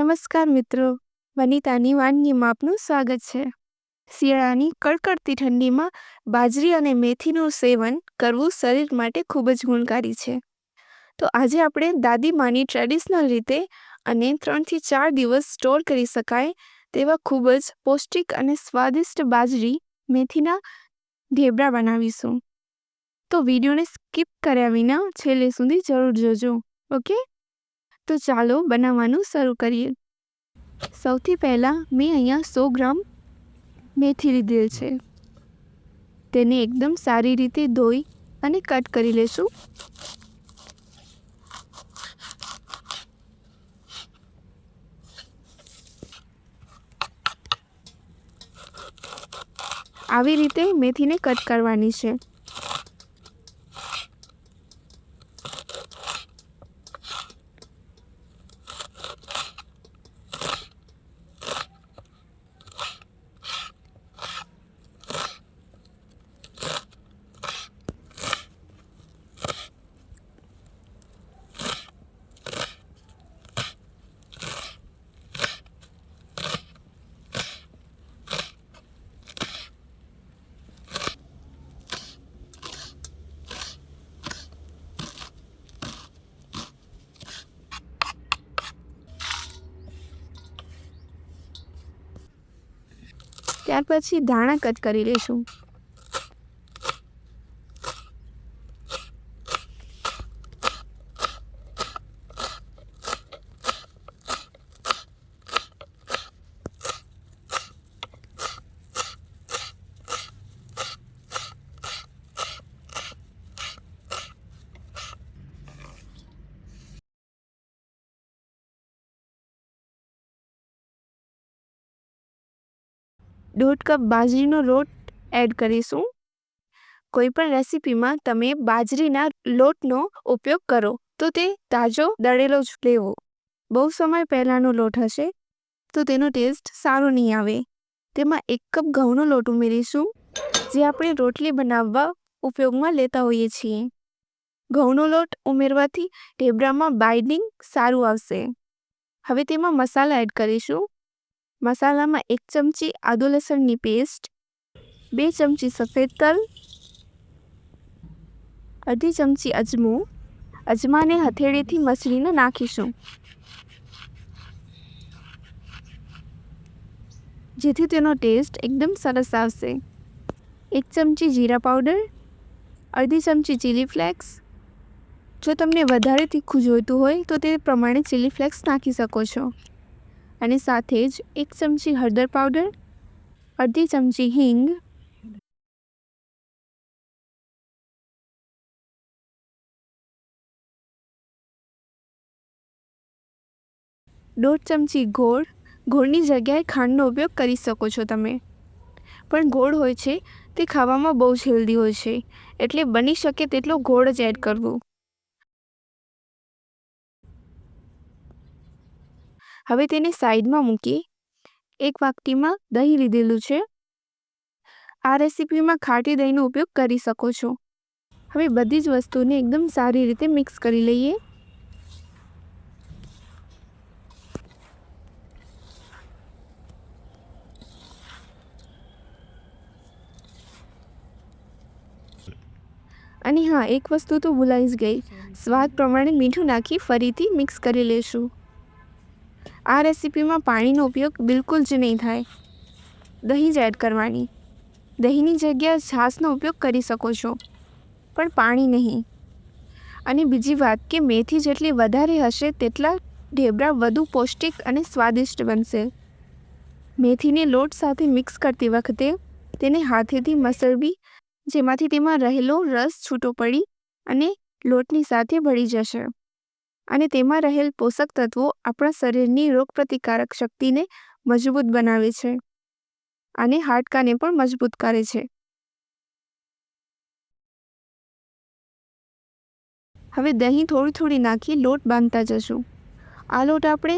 નમસ્કાર મિત્રો. વનિતાની વાનગીમાં આપનું સ્વાગત છે. શિયાળાની કડકડતી ઠંડીમાં બાજરી અને મેથીનું સેવન કરવું શરીર માટે ખૂબ જ ગુણકારી છે. તો આજે આપણે દાદીમાની ટ્રેડિશનલ રીતે અને ત્રણથી ચાર દિવસ સ્ટોર કરી શકાય તેવા ખૂબ જ પૌષ્ટિક અને સ્વાદિષ્ટ બાજરી મેથીના ઢેબરા બનાવીશું. તો વિડીયોને સ્કીપ કર્યા વિના છેલ્લે સુધી જરૂર જોજો. ઓકે? તો ચાલો બનાવવાનું શરૂ કરીએ. સૌથી પહેલાં મેં અહીંયા સો ગ્રામ મેથી લીધેલ છે. તેને એકદમ સારી રીતે ધોઈ અને કટ કરી લેશું. આવી રીતે મેથીને કટ કરવાની છે. ત્યાર પછી ધાણા કટ કરી લઈશું દોઢ કપ બાજરીનો લોટ એડ કરીશું. કોઈપણ રેસીપીમાં તમે બાજરીના લોટનો ઉપયોગ કરો તો તે તાજો દળેલો જ લેવો. બહુ સમય પહેલાંનો લોટ હશે તો તેનો ટેસ્ટ સારો નહીં આવે. તેમાં એક કપ ઘઉંનો લોટ ઉમેરીશું, જે આપણે રોટલી બનાવવા ઉપયોગમાં લેતા હોઈએ છીએ. ઘઉંનો લોટ ઉમેરવાથી ઢેબરામાં બાઇડિંગ સારું આવશે. હવે તેમાં મસાલા એડ કરીશું. મસાલામાં એક ચમચી આદુ લસણની પેસ્ટ બે ચમચી સફેદ તલ અડધી ચમચી અજમો અજમાને હથેળીથી મસળીને નાખીશું જેથી તેનો ટેસ્ટ એકદમ સરસ આવશે એક ચમચી જીરા પાવડર અડધી ચમચી ચીલી ફ્લેક્સ જો તમને વધારે તીખું જોઈતું હોય તો તે પ્રમાણે ચીલી ફ્લેક્સ નાખી શકો છો અને સાથે જ એક ચમચી હળદર પાવડર, અડધી ચમચી હિંગ દોઢ ચમચી ગોળ. ગોળની જગ્યાએ ખાંડનો ઉપયોગ કરી શકો છો તમે. પણ ગોળ હોય છે તે ખાવામાં બહુ જ હેલ્ધી હોય છે. એટલે બની શકે તેટલો ગોળ જ એડ કરવું. હવે તેને સાઈડમાં મૂકી એક વાટકીમાં દહીં લીધેલું છે. આ રેસીપીમાં ખાટી દહીંનો ઉપયોગ કરી શકો છો. હવે બધી જ વસ્તુને એકદમ સારી રીતે મિક્સ કરી લઈએ. અને હા, એક વસ્તુ તો ભૂલાઈ જ ગઈ. સ્વાદ પ્રમાણે મીઠું નાખી ફરીથી મિક્સ કરી લેશું. આ રેસીપીમાં પાણીનો ઉપયોગ બિલકુલ જ નહીં થાય. દહીં જ એડ કરવાની. દહીંની જગ્યાએ છાશનો ઉપયોગ કરી શકો છો, પણ પાણી નહીં. અને બીજી વાત કે મેથી જેટલી વધારે હશે તેટલા ઢેબરા વધુ પૌષ્ટિક અને સ્વાદિષ્ટ બનશે. મેથીને લોટ સાથે મિક્સ કરતી વખતે તેને હાથેથી મસળવી, જેમાંથી તેમાં રહેલો રસ છૂટો પડી અને લોટની સાથે ભળી જશે. અને તેમાં રહેલ પોષક તત્વો આપણા શરીરની રોગપ્રતિકારક શક્તિને મજબૂત બનાવે છે અને હાડકાને પણ મજબૂત કરે છે. હવે દહીં થોડી થોડી નાખી લોટ બાંધતા જશું. આ લોટ આપણે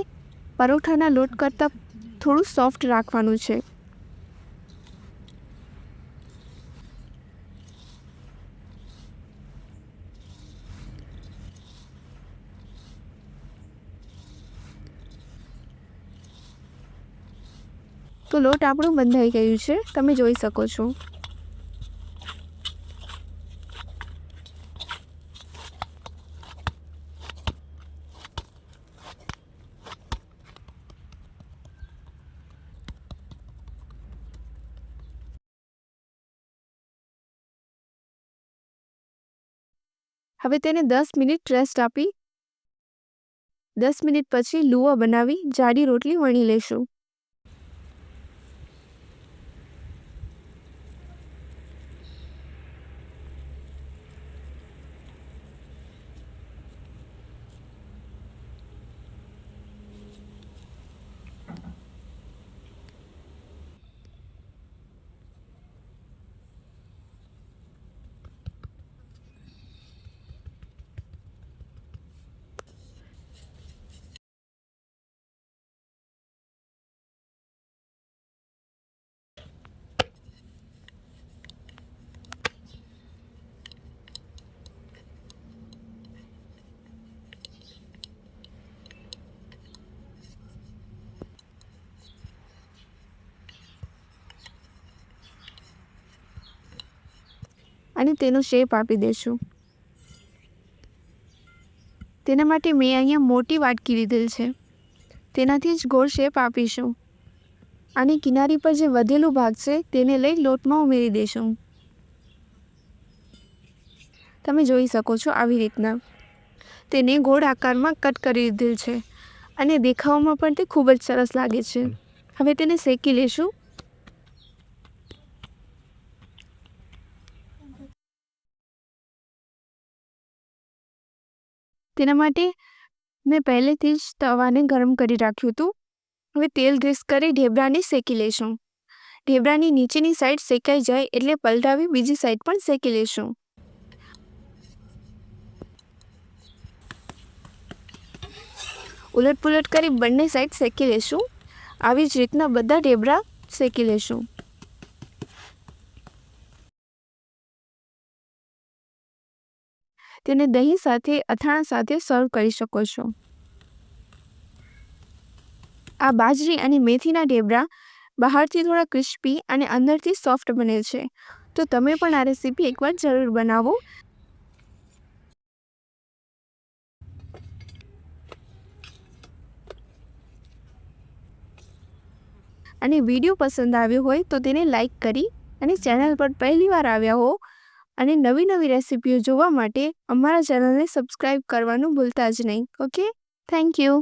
પરોઠાના લોટ કરતાં થોડું સોફ્ટ રાખવાનું છે. તો લોટ આપણું બંધાઈ ગયું છે. તમે જોઈ શકો છો. હવે તેને દસ મિનિટ રેસ્ટ આપી. દસ મિનિટ પછી લુઓ બનાવી જાડી રોટલી વણી લેશું. અને તેનો શેપ આપી દઈશું તેના માટે મેં અહીંયા મોટી વાટકી લીધેલ છે. તેનાથી જ ગોળ શેપ આપીશું. અને કિનારી પર જે વધેલું ભાગ છે તેને લઈ લોટમાં ઉમેરી દઈશું તમે જોઈ શકો છો આવી રીતના. તેને ગોળ આકારમાં કટ કરી દીધેલ છે. અને દેખાવામાં પણ તે ખૂબ જ સરસ લાગે છે. હવે તેને શેકી લેશું. તેના માટે મેં પહેલેથી જ તવાને ગરમ કરી રાખ્યું હતું. હવે તેલ ગ્રીસ કરી ઢેબરાને શેકી લઈશું. ઢેબરાની નીચેની સાઈડ શેકાઈ જાય એટલે પલટાવી બીજી સાઈડ પણ શેકી લઈશું. ઉલટ પુલટ કરી બંને સાઈડ શેકી લેશું આવી જ રીતના બધા ઢેબરા શેકી લેશું તેને દહીં સાથે, અથાણા સાથે સર્વ કરી શકો છો. આ બાજરી અને મેથીના ઢેબરા બહારથી થોડા ક્રિસ્પી અને અંદરથી સોફ્ટ બને છે. તો તમે પણ આ રેસીપી એકવાર જરૂર બનાવો. અને વીડિયો પસંદ આવ્યો હોય તો તેને લાઈક કરી અને ચેનલ પર પહેલીવાર આવ્યા હો અને નવી નવી રેસીપીઓ જોવા માટે અમારા ચેનલને સબસ્ક્રાઈબ કરવાનું ભૂલતા જ નહીં. ઓકે? Thank you.